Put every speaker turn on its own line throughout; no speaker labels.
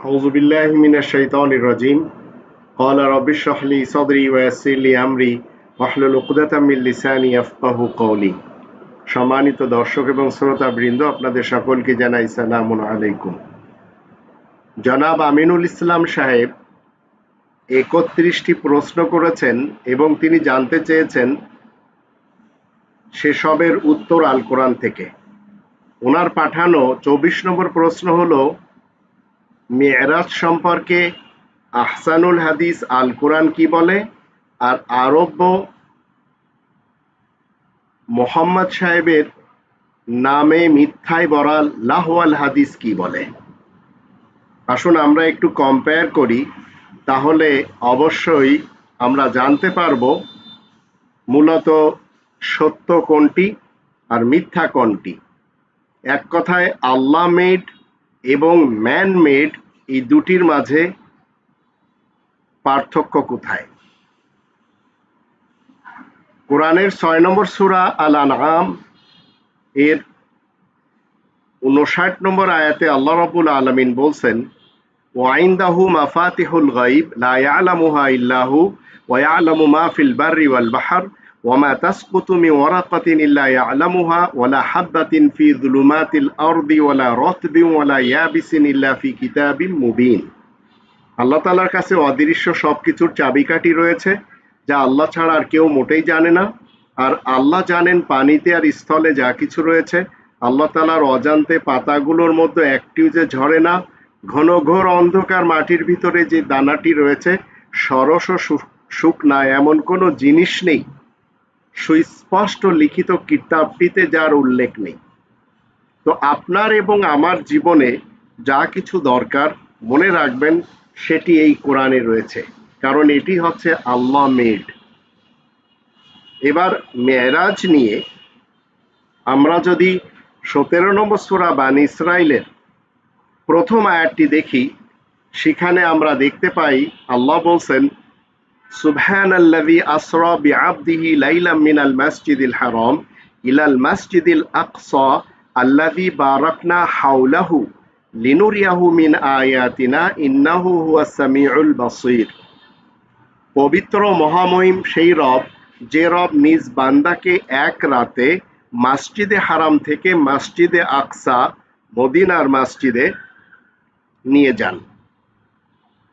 أعوذ بالله من الشيطان الرجيم قال رب اشرح لي صدري ويسر لي أمري واحلل عقدة من লিসানি ইয়াফকাহু কওলি সম্মানিত দর্শক এবং শ্রোতা বৃন্দ আপনাদের সকলকে জানাই সালামুন আলাইকুম জনাব আমিনুল ইসলাম সাহেব একত্রিশটি প্রশ্ন করেছেন এবং তিনি জানতে চেয়েছেন সেসবের উত্তর আল কোরআন থেকে ওনার পাঠানো চব্বিশ নম্বর প্রশ্ন হলো মেয়েরাজ সম্পর্কে আহসানুল হাদিস আল কোরআন কি বলে? আর আরব্য মোহাম্মদ সাহেবের নামে মিথ্যায় বরাল লাহওয়াল হাদিস কি বলে? আসুন আমরা একটু কম্পেয়ার করি, তাহলে অবশ্যই আমরা জানতে পারব মূলত সত্য কোনটি আর মিথ্যা কোনটি। এক কথায়, আল্লাহ মেড এবং ম্যান মেড এই দুটির মাঝে পার্থক্য কোথায়? কোরআনের ছয় নম্বর সুরা আল আনআম এর উনষাট নম্বর আয়াতে আল্লাহ রবুল আলমিন বলছেন, ওয়াইন্দাহু মাফাতিহুল গাইব লা ইয়ালামুহা ইল্লাহু, ওয়া ইয়ালামু মা ফিল বাররি ওয়াল বাহর। ওয়ামা তাসকুতুমি ওয়ারাকাতিন ইল্লা ইয়ালামুহা ওয়ালা হাব্বাতিন ফি যুলুমাতিল আরদি ওয়ালা রতবি ওয়ালা ইয়াবিসিন ইল্লা ফি কিতাবিম মুবিন আল্লাহ তালার কাছে অদৃশ্য সব কিছুর চাবিকাঠি রয়েছে, যা আল্লাহ ছাড়া আর কেউ মোটেই জানে না। আর আল্লাহ জানেন পানিতে আর স্থলে যা কিছু রয়েছে। আল্লাহ তালার অজান্তে পাতাগুলোর মধ্যে একটিও যে ঝরে না ঘনঘোর অন্ধকার মাটির ভিতরে যে দানাটি রয়েছে, সরস সুখ না এমন কোনো জিনিস নেই। সুস্পষ্ট লিখিত কিতাবটিতে যার উল্লেখ নেই। তো আপনার এবং আমার জীবনে যা কিছু দরকার মনে রাখবেন, সেটি এই কোরআনে রয়েছে। কারণ এটি হচ্ছে আল্লাহ মেড এবার মেয়েরাজ নিয়ে আমরা যদি সতেরো নম্বর সোরা বান ইসরায়েলের প্রথম আয়াতটি দেখি, সেখানে আমরা দেখতে পাই আল্লাহ বলছেন সুবহান আল্লাদি আসরা বি আবদিহি লাইলাম মিনাল মসজিদিল হারাম ইলাল মসজিদিল আকসা আল্লাদি বারাকনা হাউলাহু লিনুরিয়াহু মিন আয়াতিনা ইন্নাহু হুয়া সামিউল বাসির। পবিত্র মহামহিম সেই রব, যে রব নিজ বান্দাকে এক রাতে মসজিদে হারাম থেকে মসজিদে আকসা, মদিনার মসজিদে নিয়ে যান।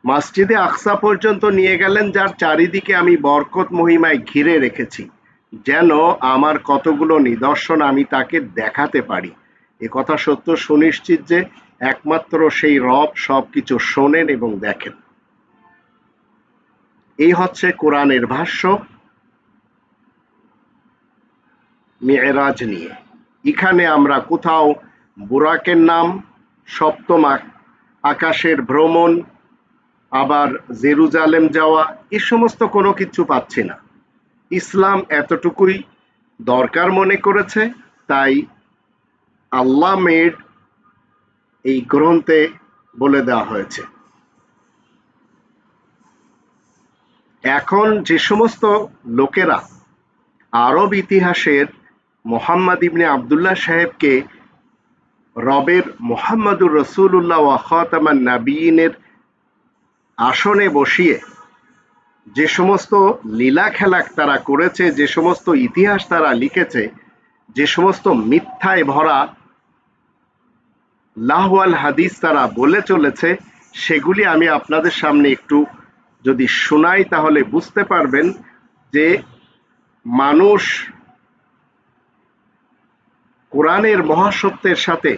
মসজিদে আকসা পর্যন্ত নিয়ে গেলেন, যার চারিদিকে আমি বরকত মহিমায় ঘিরে রেখেছি। যেন আমার কতগুলো নিদর্শন আমি তাকে দেখাতে পারি। এ কথা সত্য সুনিশ্চিত যে একমাত্র সেই রব সব কিছু শোনেন এবং দেখেন। এই হচ্ছে কোরআনের ভাষ্য। মেয়েরাজ নিয়ে। এখানে আমরা কোথাও বুরাকের নাম, সপ্তম আকাশের ভ্রমণ আবার জেরুজালেম যাওয়া এ সমস্ত কোনো কিছু পাচ্ছি না। ইসলাম এতটুকুই দরকার মনে করেছে, তাই আল্লাহ মেড এই গ্রন্থে বলে দেওয়া হয়েছে। এখন যে সমস্ত লোকেরা আরব ইতিহাসের মোহাম্মদ ইবনে আবদুল্লাহ সাহেবকে রবের মোহাম্মদুর রসুল্লাহ ওয়াখাতামান নাবিনের আসনে বসিয়ে যে সমস্ত লীলা খেলা তারা করেছে, যে সমস্ত ইতিহাস তারা লিখেছে, যে সমস্ত মিথ্যায় ভরা লাহওয়াল হাদিস তারা বলে চলেছে, সেগুলি আমি আপনাদের সামনে একটু যদি শোনাই তাহলে বুঝতে পারবেন যে মানুষ কোরআনের মহাসত্যের সাথে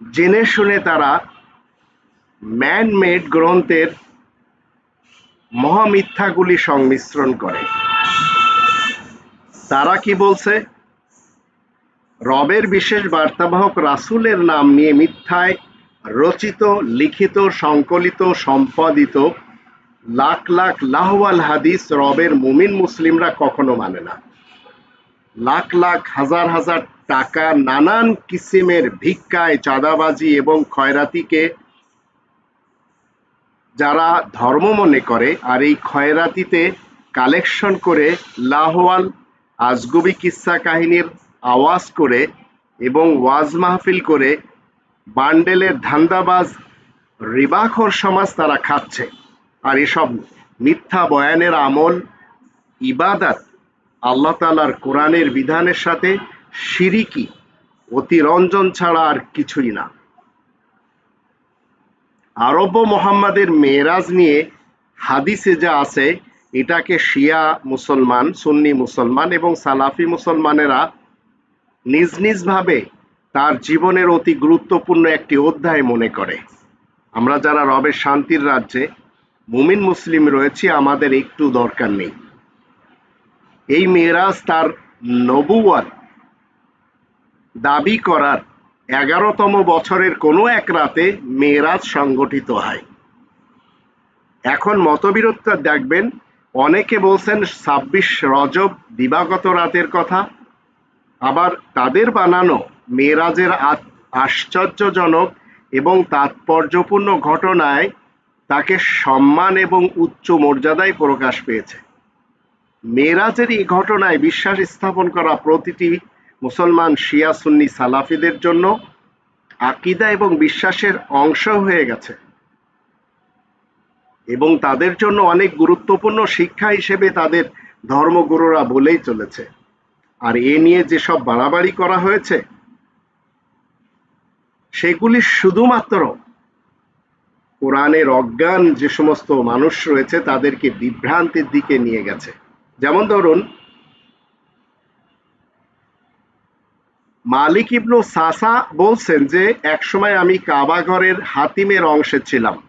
জেনে শুনে তারা ম্যান মেড গ্রন্থের মহামিথ্যাগুলি সংমিশ্রণ করে। তারা কি বলছে? রবের বিশেষ বার্তাবাহক রাসুলের নাম নিয়ে মিথ্যায় রচিত, লিখিত, সংকলিত, সম্পাদিত লাখ লাখ লাহওয়াল হাদিস রবের মুমিন মুসলিমরা কখনো মানে না। লাখ লাখ হাজার হাজার টাকা নানান কিসিমের ভিক্ষায়, চাঁদাবাজি এবং খয়রাতিকে যারা ধর্ম মনে করে আর এই খয়রাতিতে কালেকশন করে লাহওয়াল আজগুবি কিসা কাহিনীর আওয়াজ করে এবং ওয়াজ মাহফিল করে বান্ডেলের ধান্দাবাজ রিবাখর সমাজ তারা খাচ্ছে। আর এসব মিথ্যা বয়ানের আমল, ইবাদাত আল্লাহ তালার কোরআনের বিধানের সাথে সিরিকি, অতিরঞ্জন ছাড়া আর কিছুই না। আরব মোহাম্মদের মেয়েরাজ নিয়ে হাদিসে যা আছে, এটাকে শিয়া মুসলমান, সুন্নি মুসলমান এবং সালাফি মুসলমানেরা নিজ নিজ ভাবে তার জীবনের অতি গুরুত্বপূর্ণ একটি অধ্যায় মনে করে। আমরা যারা রবের শান্তির রাজ্যে মুমিন মুসলিম রয়েছি, আমাদের একটু দরকার নেই। এই মেয়েরাজ তার নবুয়ার দাবি করার এগারোতম বছরের কোনো এক রাতে মেয়েরাজ সংগঠিত হয়। এখন মতবিরোধটা দেখবেন, অনেকে বলছেন ছাব্বিশ রজব দিবাগত রাতের কথা, আবার তাদের বানানো মেয়েরাজের আশ্চর্যজনক এবং তাৎপর্যপূর্ণ ঘটনায় তাকে সম্মান এবং উচ্চ মর্যাদায় প্রকাশ পেয়েছে। মেয়েরাজের এই ঘটনায় বিশ্বাস স্থাপন করা প্রতিটি মুসলমান শিয়া সুন্নি সালাফিদের জন্য আকিদা এবং বিশ্বাসের অংশ হয়ে গেছে। এবং তাদের জন্য অনেক গুরুত্বপূর্ণ শিক্ষা হিসেবে তাদের ধর্মগুরুরা বলেই চলেছে। আর এ নিয়ে যেসব বাড়াবাড়ি করা হয়েছে, সেগুলি শুধুমাত্র কোরআনের অজ্ঞান যে সমস্ত মানুষ রয়েছে, তাদেরকে বিভ্রান্তির দিকে নিয়ে গেছে। যেমন ধরুন মালিক ইবনু সাসা বলছেন যে, একসময় আমি কাবাঘরের হাতিমের অংশে ছিলাম।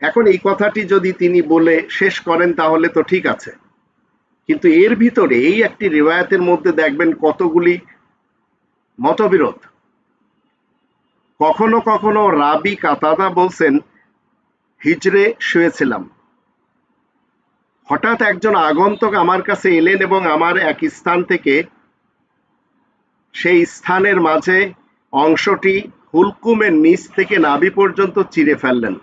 এখন এই কথাটি যদি তিনি বলে শেষ করেন, তাহলে তো ঠিক আছে। কিন্তু এর ভিতরে এই একটি রেওয়ায়তের মধ্যে দেখবেন কতগুলি মতবিরোধ। কখনো কখনো রাবি কাতাদা বলছেন, হিজড়ে শুয়েছিলাম। হঠাৎ একজন আগন্তক আমার কাছে এলেন এবং আমার এক স্থান থেকে সেই স্থানের মাঝে অংশটি হুলকুমের নিচ থেকে নাবি পর্যন্ত চিরে ফেললেন।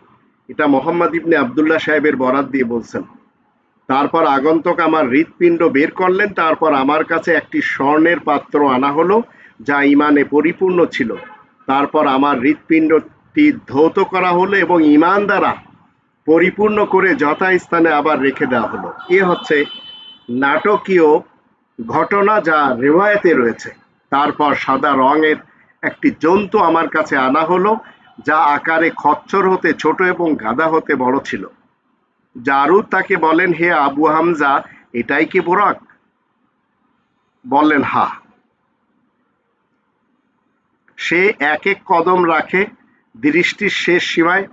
এটা মোহাম্মদ ইবনে আবদুল্লাহ সাহেবের বরাত দিয়ে বলছেন। তারপর আগন্তক আমার হৃৎপিণ্ড বের করলেন, তারপর আমার কাছে একটি স্বর্ণের পাত্র আনা হলো, যা ইমানে পরিপূর্ণ ছিল। তারপর আমার হৃৎপিণ্ডটি ধৌত করা হলো এবং ইমান দ্বারা পরিপূর্ণ করে যথাস্থানে আবার রেখে দেওয়া হলো। এ হচ্ছে নাটকীয় ঘটনা যা রেওয়ায়তে রয়েছে। তারপর সাদা রঙের একটি জন্তু আমার কাছে আনা হলো, যা আকারে খচ্চর হতে ছোট এবং গাদা হতে বড় ছিল। জারুদ তাকে বলেন, হে আবু হামজা, এটাই কি বোরাক? বললেন, হা। সে এক এক কদম রাখে, দৃষ্টির শেষ সীমায়।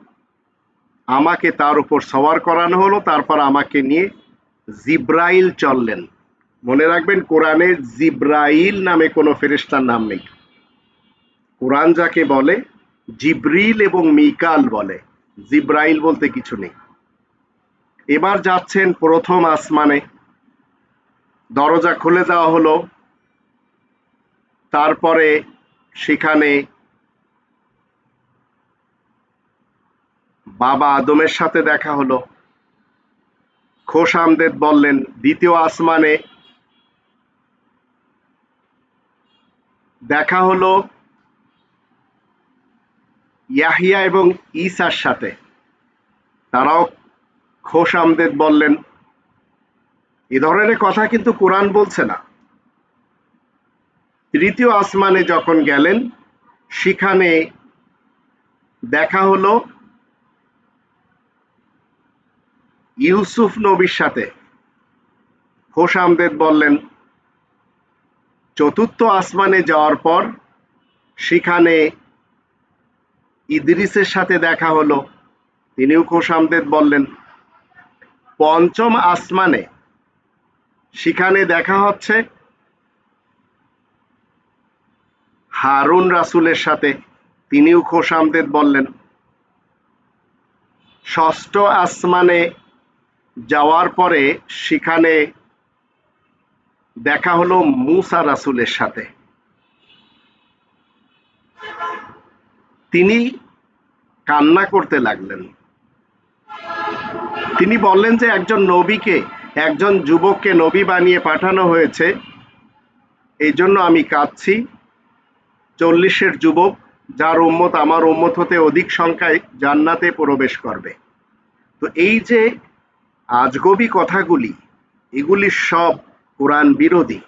আমাকে তার উপর সওয়ার করানো হলো, তারপর আমাকে নিয়ে জিব্রাইল চললেন। মনে রাখবেন, কোরআনে জিব্রাইল নামে কোনো ফেরেস্তার নাম নেই। কোরআন যাকে বলে, জিব্রিল এবং মিকাল বলে। জিব্রাইল বলতে কিছু নেই। এবার যাচ্ছেন প্রথম আসমানে। দরজা খুলে দেওয়া হলো। তারপরে সেখানে বাবা আদমের সাথে দেখা হলো। খোশ আমদেদ বললেন, দ্বিতীয় আসমানে দেখা হলো ইয়াহিয়া এবং ঈসার সাথে। তারাও খোশ আমদেদ বললেন, এ ধরনের কথা কিন্তু কোরআন বলছে না। তৃতীয় আসমানে যখন গেলেন, সেখানে দেখা হলো ইউসুফ নবীর সাথে। খোশ আমদেদ বললেন চতুর্থ আসমানে যাওয়ার পর সেখানে ইদ্রিসের সাথে দেখা হলো। তিনিও খোশ আমদেদ বললেন, পঞ্চম আসমানে সেখানে দেখা হচ্ছে হারুন রাসুলের সাথে। তিনিও খোশ আমদেদ বললেন, ষষ্ঠ আসমানে যাওয়ার পরে সেখানে দেখা হলো মুসা রাসুলের সাথে। তিনি কান্না করতে লাগলেন। তিনি বললেন যে, একজন নবীকে, একজন যুবককে নবী বানিয়ে পাঠানো হয়েছে। এই জন্য আমি কাঁদছি। চল্লিশের যুবক, যার উম্মত আমার উম্মত হতে অধিক সংখ্যায় জান্নাতে প্রবেশ করবে। তো এই যে আজগবি কথাগুলি, এগুলি সব কোরআন বিরোধী।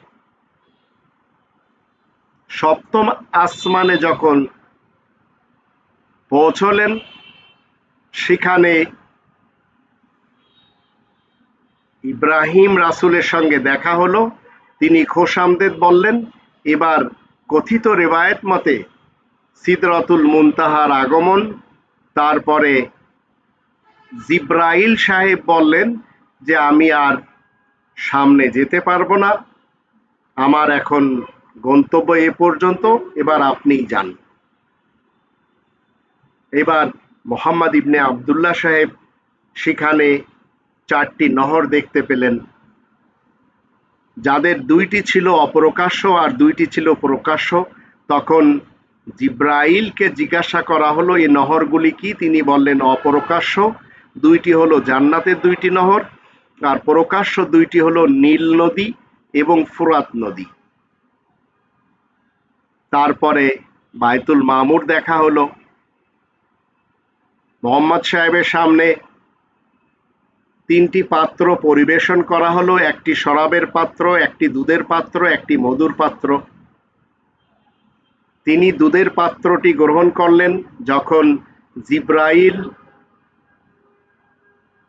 সপ্তম আসমানে যখন পৌঁছলেন, সেখানে ইব্রাহিম রাসুলের সঙ্গে দেখা হলো। তিনি খোশামদেদ বললেন, এবার কথিত রেবায়েত মতে সিদরতুল মুনতাহার আগমন। তারপরে জিব্রাইল সাহেব বললেন যে, আমি আর সামনে যেতে পারব না। আমার এখন গন্তব্য এ পর্যন্ত, এবার আপনিই যান। এবার মোহাম্মদ ইবনে আবদুল্লাহ সাহেব সেখানে চারটি নহর দেখতে পেলেন। যাদের দুইটি ছিল অপ্রকাশ্য আর দুইটি ছিল প্রকাশ্য, তখন জিব্রাইলকে জিজ্ঞাসা করা হলো এই নহরগুলি কি? তিনি বললেন, অপ্রকাশ্য। দুইটি হলো জান্নাতের দুইটি নহর আর প্রকাশ্য দুইটি হলো নীল নদী এবং ফুরাত নদী। তারপরে বায়তুল মামুর দেখা হলো। মোহাম্মদ সাহেবের সামনে তিনটি পাত্র পরিবেশন করা হলো, একটি শরাবের পাত্র, একটি দুধের পাত্র, একটি মধুর পাত্র। তিনি দুধের পাত্রটি গ্রহণ করলেন যখন জিব্রাইল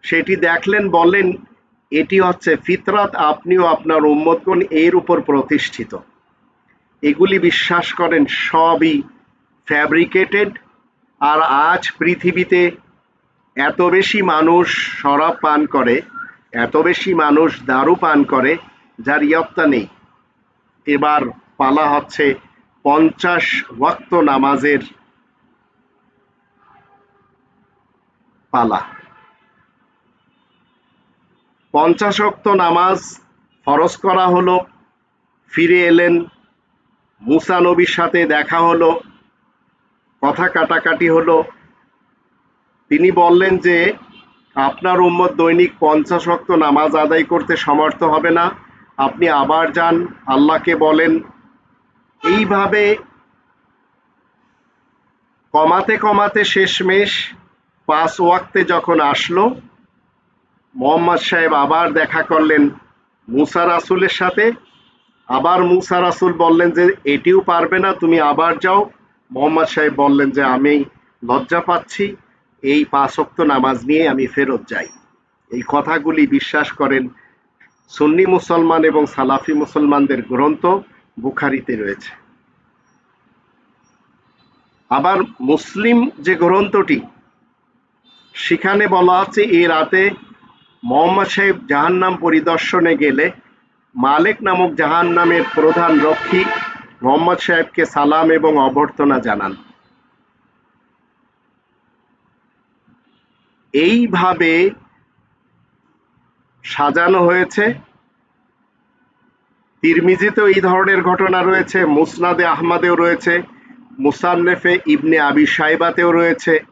সেটি দেখলেন, বললেন এটি হচ্ছে ফিতরাত, আপনিও আপনার উম্মতগণ এর উপর প্রতিষ্ঠিত। এগুলি বিশ্বাস করেন সবই ফ্যাব্রিকেটেড আর আজ পৃথিবীতে এত বেশি মানুষ শরাব পান করে, এত বেশি মানুষ দারু পান করে, যার ইয়ত্তা নেই। এবার পালা হচ্ছে পঞ্চাশ ওয়াক্ত নামাজের পালা। পঞ্চাশ ওয়াক্ত নামাজ ফরজ করা হলো, ফিরে এলেন, মুসা নবীর সাথে দেখা হলো, কথা কাটাকাটি হলো। তিনি বললেন যে, আপনার উম্মত দৈনিক পঞ্চাশক্ত নামাজ আদায় করতে সমর্থ হবে না, আপনি আবার যান, আল্লাহকে বলেন। এইভাবে কমাতে কমাতে শেষমেশ পাঁচ ওয়াক্তে যখন আসলো মোহাম্মদ সাহেব আবার দেখা করলেন মুসা রাসুলের সাথে। আবার মুসা রাসুল বললেন যে, এটিও পারবে না, তুমি আবার যাও। মোহাম্মদ সাহেব বললেন যে, আমি লজ্জা পাচ্ছি, এই পাঁচক্ত নামাজ নিয়ে আমি ফেরত যাই। এই কথাগুলি বিশ্বাস করেন সুন্নি মুসলমান এবং সালাফি মুসলমানদের গ্রন্থ বুখারিতে রয়েছে। আবার মুসলিম যে গ্রন্থটি, সেখানে বলা আছে এই রাতে মোহাম্মদ সাহেব জাহান্নাম পরিদর্শনে গেলে মালেক নামক জাহান্নামের প্রধান রক্ষী মোহাম্মদ সাহেবকে সালাম এবং অভ্যর্থনা জানান। এইভাবে সাজানো হয়েছে। তিরমিজিতেও এই ধরনের ঘটনা রয়েছে, মুসনাদে আহমাদেও রয়েছে, মুসান্নেফে ইবনে আবি সাইবাতেও রয়েছে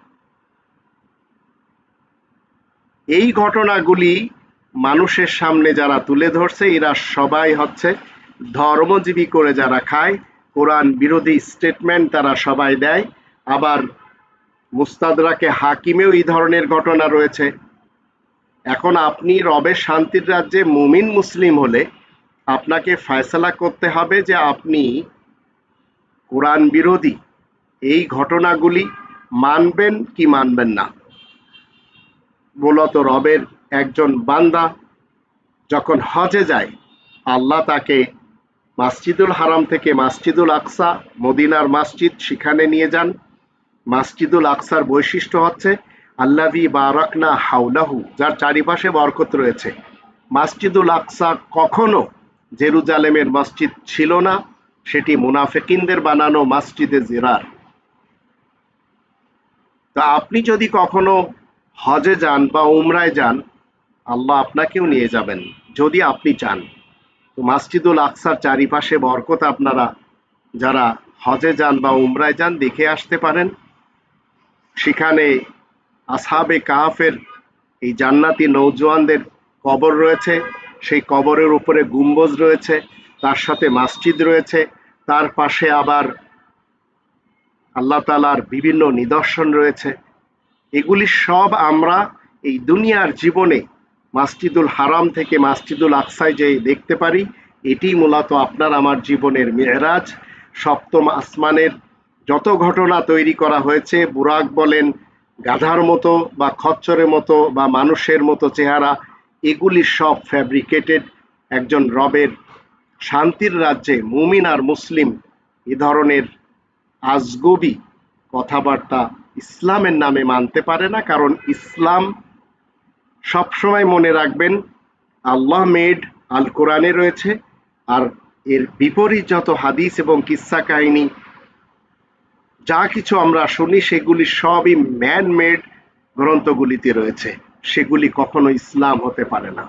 এই ঘটনাগুলি মানুষের সামনে যারা তুলে ধরছে, এরা সবাই হচ্ছে ধর্মজীবী করে যারা খায়, কোরআন বিরোধী স্টেটমেন্ট তারা সবাই দেয়। আবার মুস্তাদরাকে হাকিমেও এই ধরনের ঘটনা রয়েছে। এখন আপনি রবে শান্তির রাজ্যে মুমিন মুসলিম হলে আপনাকে ফয়সলা করতে হবে যে আপনি কোরআন বিরোধী এই ঘটনাগুলি মানবেন কি মানবেন না। মূলত রবের একজন বান্দা যখন হজে যায়, আল্লাহ তাকে মাসজিদুল হারাম থেকে মাসজিদুল আকসা, মদিনার মসজিদ সেখানে নিয়ে যান। মাসজিদুল আকসার বৈশিষ্ট্য হচ্ছে আল্লাভি বারাকনা হাউলাহু যার চারিপাশে বরকত রয়েছে। মাসজিদুল আকসা কখনো জেরুজালেমের মসজিদ ছিল না, সেটি মুনাফেকিনদের বানানো মসজিদে জিরার। তা আপনি যদি কখনো হজে যান বা উমরায় যান, আল্লাহ আপনাকেও নিয়ে যাবেন, যদি আপনি চান। তো মাসজিদুল আকসার চারিপাশে বরকত আপনারা যারা হজে যান বা উমরায় যান, দেখে আসতে পারেন। সেখানে আসহাবে কাহাফের এই জান্নাতি নৌজওয়ানদের কবর রয়েছে। সেই কবরের উপরে গুম্বজ রয়েছে, তার সাথে মসজিদ রয়েছে। তার পাশে আবার আল্লাহ তালার বিভিন্ন নিদর্শন রয়েছে। এগুলি সব আমরা এই দুনিয়ার জীবনে মাসজিদুল হারাম থেকে মাসজিদুল আকসায় যে দেখতে পারি এটি মূলত আপনার আমার জীবনের মেয়েরাজ। সপ্তম আসমানের যত ঘটনা তৈরি করা হয়েছে, বুরাক বলেন, গাধার মতো বা খচ্চরের মতো বা মানুষের মতো চেহারা, এগুলি সব ফ্যাব্রিকেটেড একজন রবের শান্তির রাজ্যে মুমিন আর মুসলিম এ ধরনের আজগবি কথাবার্তা ইসলামের নামে মানতে পারে না, কারণ ইসলাম সবসময় মনে রাখবেন, আল্লাহ মেড আল কোরআনে রয়েছে, আর এর বিপরীত যত হাদিস এবং কিস্সা কাহিনী, যা কিছু আমরা শুনি, সেগুলি সবই ম্যান মেড গ্রন্থগুলিতে রয়েছে। সেগুলি কখনো ইসলাম হতে পারে না।